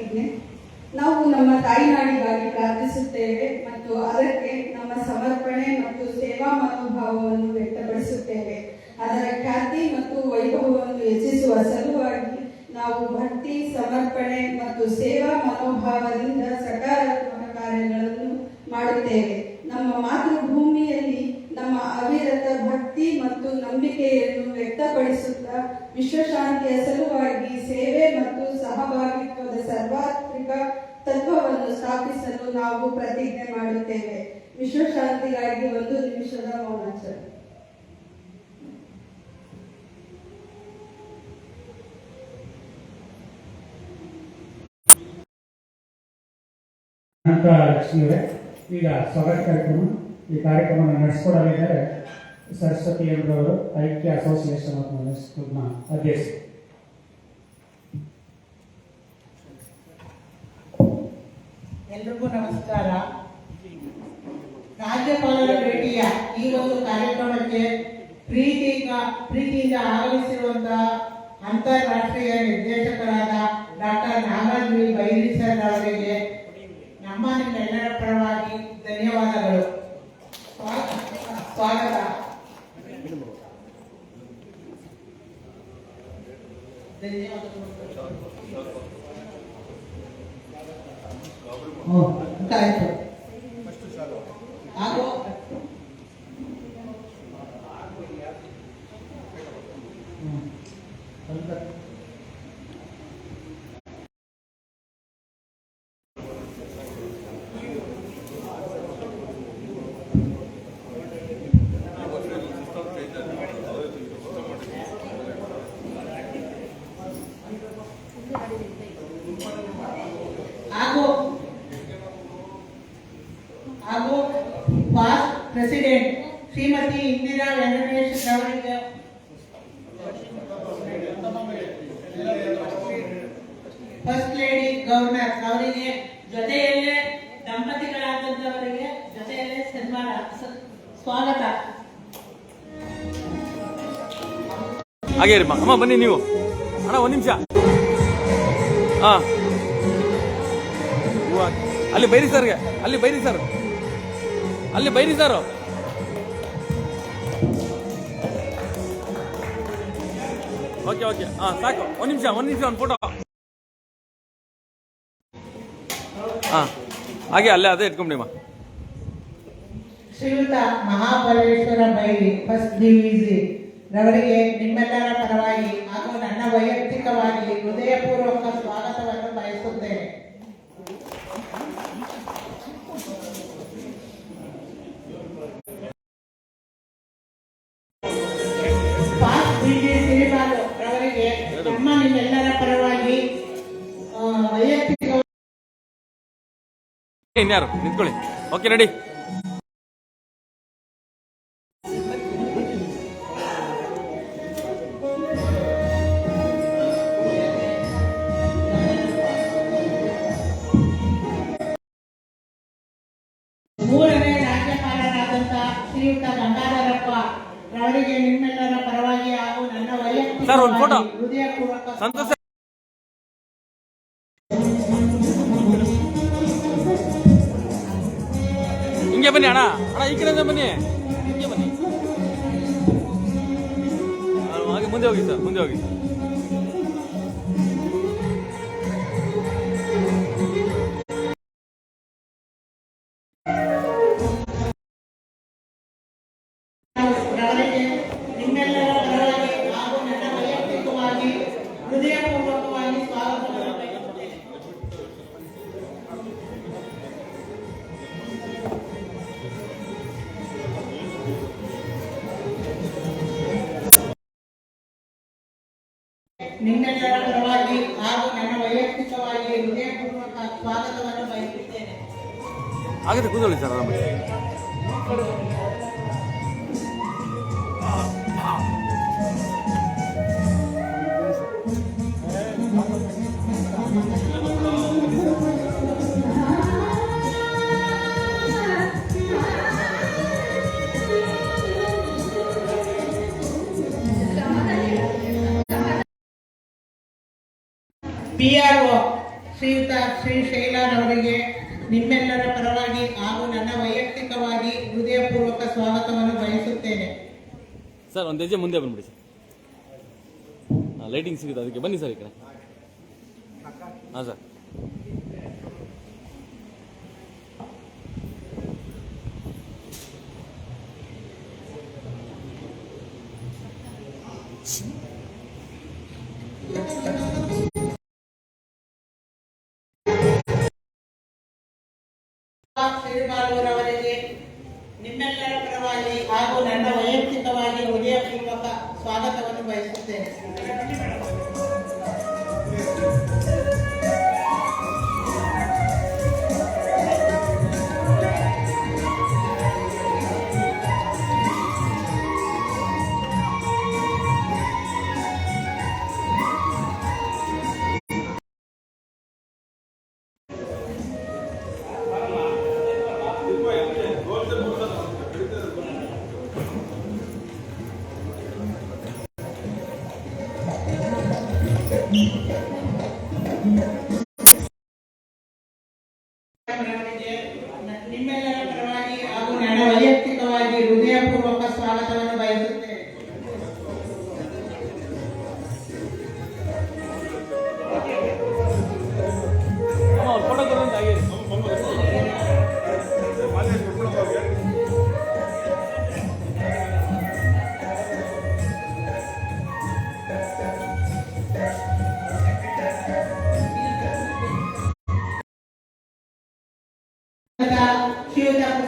ಪ್ರತಿಜ್ಞೆ ನಾವು ನಮ್ಮ ತಾಯಿನಾಡಿಗಾಗಿ ಪ್ರಾರ್ಥಿಸುತ್ತೇವೆ ಮತ್ತು ಅದಕ್ಕೆ ನಮ್ಮ ಸಮರ್ಪಣೆ ಮತ್ತು ಸೇವಾ ಮನೋಭಾವವನ್ನು ವ್ಯಕ್ತಪಡಿಸುತ್ತೇವೆ. ಅದರ ಖ್ಯಾತಿ ಮತ್ತು ವೈಭವವನ್ನು ಹೆಚ್ಚಿಸುವ ಸಲುವಾಗಿ ನಾವು ಭಕ್ತಿ, ಸಮರ್ಪಣೆ ಮತ್ತು ಸೇವಾ ಮನೋಭಾವದಿಂದ ಸಕಾರಾತ್ಮಕ ಕಾರ್ಯಗಳನ್ನು ಮಾಡುತ್ತೇವೆ. ನಮ್ಮ ಮಾತೃಭೂಮಿಯಲ್ಲಿ ಒಂದು ನಿಮಿಷದ ಮೌನಾಚರಣೆ ಅನಂತ ಲಕ್ಷ್ಮಿಯವರೇ ಈಗ ಸ್ವಾಗತ ಕಾರ್ಯಕ್ರಮ ಈ ಕಾರ್ಯಕ್ರಮವನ್ನು ನಡೆಸಿಕೊಡಲಿದ್ದಾರೆ ಸರಸ್ವತಿ ಎಂಬುವರು ಐಕ್ಯ ಅಸೋಸಿಯೇಷನ್ ಆಫ್ ನ ಅಧ್ಯಕ್ಷ ಎಲ್ರಿಗೂ ನಮಸ್ಕಾರ ರಾಜ್ಯಪಾಲರ ಭೇಟಿಯ ಈ ಒಂದು ಕಾರ್ಯಕ್ರಮಕ್ಕೆ ಪ್ರೀತಿ ಪ್ರೀತಿಯಿಂದ ಆಗಮಿಸಿರುವಂತಹ ಅಂತಾರಾಷ್ಟ್ರೀಯ ನಿರ್ದೇಶಕರಾದ doctor Nagaraj V Bairi sir ಅವರಿಗೆ ನಮ್ಮ ನಿಮ್ಮೆಲ್ಲರ ಪರವಾಗಿ ಧನ್ಯವಾದಗಳು. ಸ್ವಾ- ಸ್ವಾಗತ. ಧನ್ಯವಾದಗಳು. Hmm. ಸನ್ಮಾನ ಸ್ವಾಗತ. ಹಾಗೆ ರೀ ಅಮ್ಮ ಬನ್ನಿ ನೀವು. ಅಣ್ಣ, ಒಂದು ನಿಮಿಷ. ಹಾ. ಅಲ್ಲಿ ಬೈರಿ ಸರ್ಗೆ ಅಲ್ಲಿ ಬೈರಿ ಸರ್ ಅಲ್ಲಿ ಬೈರಿ ಸರ್ ಓಕೆ ಓಕೆ ಹಾ, ಸಾಕು. ಒಂದು ನಿಮಿಷ ಒಂದು ನಿಮಿಷ, ಒಂದು ಫೋಟೋ ಹಾ. ಹಾಗೆ ಅಲ್ಲೇ ಅದೇ ಇಟ್ಕೊಂಬಿಡಿಮ್ಮ ಶ್ರೀಯುತ ಮಹಾಬಲೇಶ್ವರ ಬೈಲಿ ಫಸ್ಟ್ ಡಿವಿಜಿ ರವರಿಗೆ ನಿಮ್ಮೆಲ್ಲರ ಪರವಾಗಿ ಹಾಗೂ ನನ್ನ ವೈಯಕ್ತಿಕವಾಗಿ ಹೃದಯಪೂರ್ವಕ ಸ್ವಾಗತವನ್ನು ಬಯಸುತ್ತೇನೆ. ನಮ್ಮ ನಿಮ್ಮೆಲ್ಲರ ಪರವಾಗಿ ವೈಯಕ್ತಿಕ ಇನ್ಯಾರು? ನಿಂತ್ಕೊಳ್ಳಿ. ಓಕೆ ರೆಡಿ ಸರ್, ಒಂದು ಫೋಟೋ. ಸಂತೋಷ. ಹಿಂಗೆ ಬನ್ನಿ ಅಣ್ಣ. ಅಣ್ಣ ಈ ಕಡೆ ಬನ್ನಿ. ಹಿಂಗೆ ಬನ್ನಿ. ಹಾಗೆ ಮುಂದೆ ಹೋಗಿ ಸರ್ ಮುಂದೆ ಹೋಗಿ. ಪರವಾಗಿ ಹಾಗೂ ನನ್ನ ವೈಯಕ್ತಿಕವಾಗಿ ಹೃದಯಪೂರ್ವಕ ಸ್ವಾಗತವನ್ನು ಬಯಸುತ್ತೇನೆ. ಆಗುತ್ತೆ ಆರ್ ಒ ಶ್ರೀಯುತ ಶ್ರೀ ಶೈಲಾರವರಿಗೆ ನಿಮ್ಮೆಲ್ಲರ ಪರವಾಗಿ ಹಾಗೂ ನನ್ನ ವೈಯಕ್ತಿಕವಾಗಿ ಹೃದಯಪೂರ್ವಕ ಸ್ವಾಗತವನ್ನು ಬಯಸುತ್ತೇನೆ. ಸರ್ ಒಂದು ಹೆಜ್ಜೆ ಮುಂದೆ ಬಂದ್ಬಿಡಿ ಸರ್. ಹಾಂ ಲೈಟಿಂಗ್ ಸಿಗುತ್ತೆ ಅದಕ್ಕೆ ಬನ್ನಿ ಸರ್ ಈ ಕಡೆ. ಹಾಂ ಸರ್. ಶ್ರೀಪಾಲೂರವರಿಗೆ ನಿಮ್ಮೆಲ್ಲರ ಪರವಾಗಿ ಹಾಗೂ ನನ್ನ ವೈಯಕ್ತಿಕವಾಗಿ ಹೃದಯಪೂರ್ವಕ ಸ್ವಾಗತವನ್ನು ಬಯಸುತ್ತೇನೆ.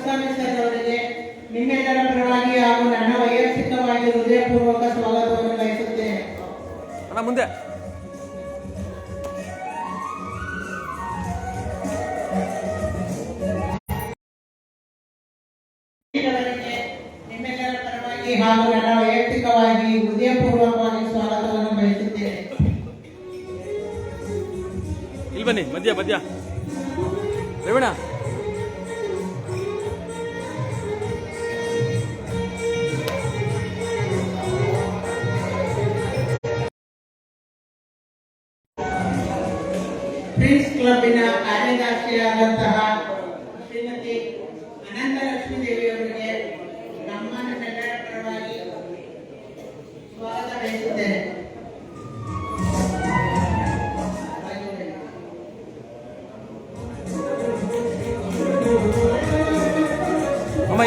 ಸರ್ ಅವರಿಗೆ ನಿಮ್ಮೆಲ್ಲರ ಪರವಾಗಿ ಹಾಗೂ ನನ್ನ ವೈಯಕ್ತಿಕವಾಗಿ ಹೃದಯಪೂರ್ವಕ ಸ್ವಾಗತವನ್ನು ಬಯಸುತ್ತೇನೆ. ಮುಂದೆ. ನಿಮ್ಮೆಲ್ಲರ ಪರವಾಗಿ ಹಾಗೂ ನನ್ನ ವೈಯಕ್ತಿಕವಾಗಿ ಹೃದಯಪೂರ್ವಕವಾಗಿ ಸ್ವಾಗತವನ್ನು ಬಯಸುತ್ತೇನೆ. ಇಲ್ಲಿ ಬನ್ನಿ ಮಧ್ಯ ಮಧ್ಯ.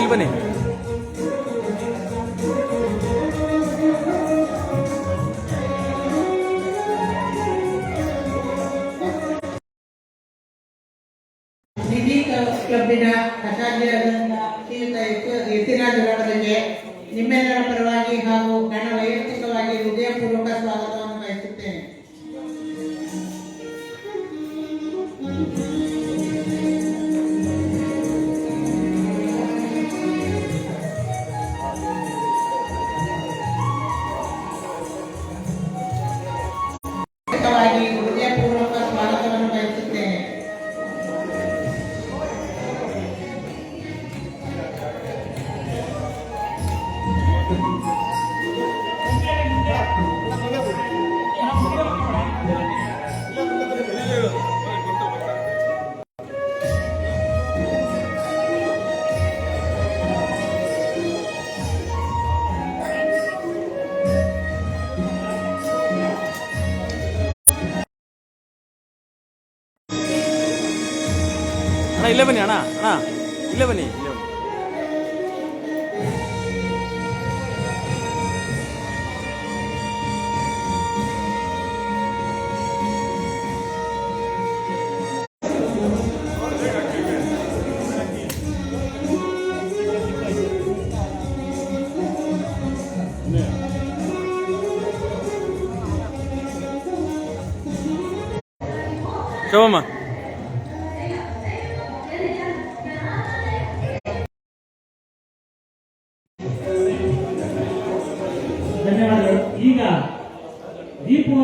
ಇಲ್ಲಿ ಬನ್ನಿ ಕ್ಲಬ್ಬಿನ ಶ್ರೀಯುತ ಯತಿರಾಜ್ ಗೌಡರಿಗೆ ನಿಮ್ಮೆಲ್ಲರ ಪರವಾಗಿ ಹಾಗೂ ಅಣ್ಣ ಇಲ್ಲೇ ಬನ್ನಿ ಅಣ್ಣ ಅಣ್ಣ ಇಲ್ಲೇ ಬನ್ನಿ ಇಲ್ಲೇ ಬನ್ನಿ ಶೋಭಮ್ಮ ಧನ್ಯವಾದಗಳು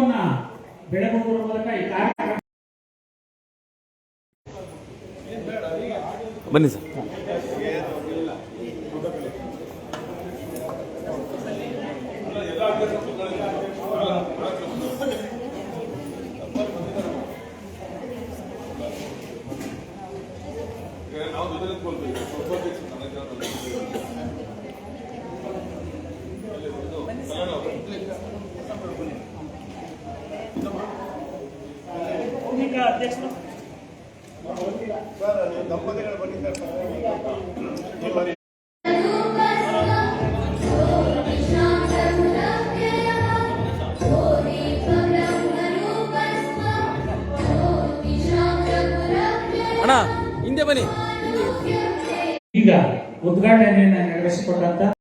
ದೀಪವನ್ನ ಬೆಳಗುವುದರ ಮೂಲಕ ಈ ಕಾರ್ಯಕ್ರಮ ಬನ್ನಿ ಸರ್. ಅಣ್ಣ ಹಿಂದೆ ಬನ್ನಿ. ಈಗ ಉದ್ಘಾಟನೆಯನ್ನು ನೆರವೇರಿಸಿಕೊಂಡಂತ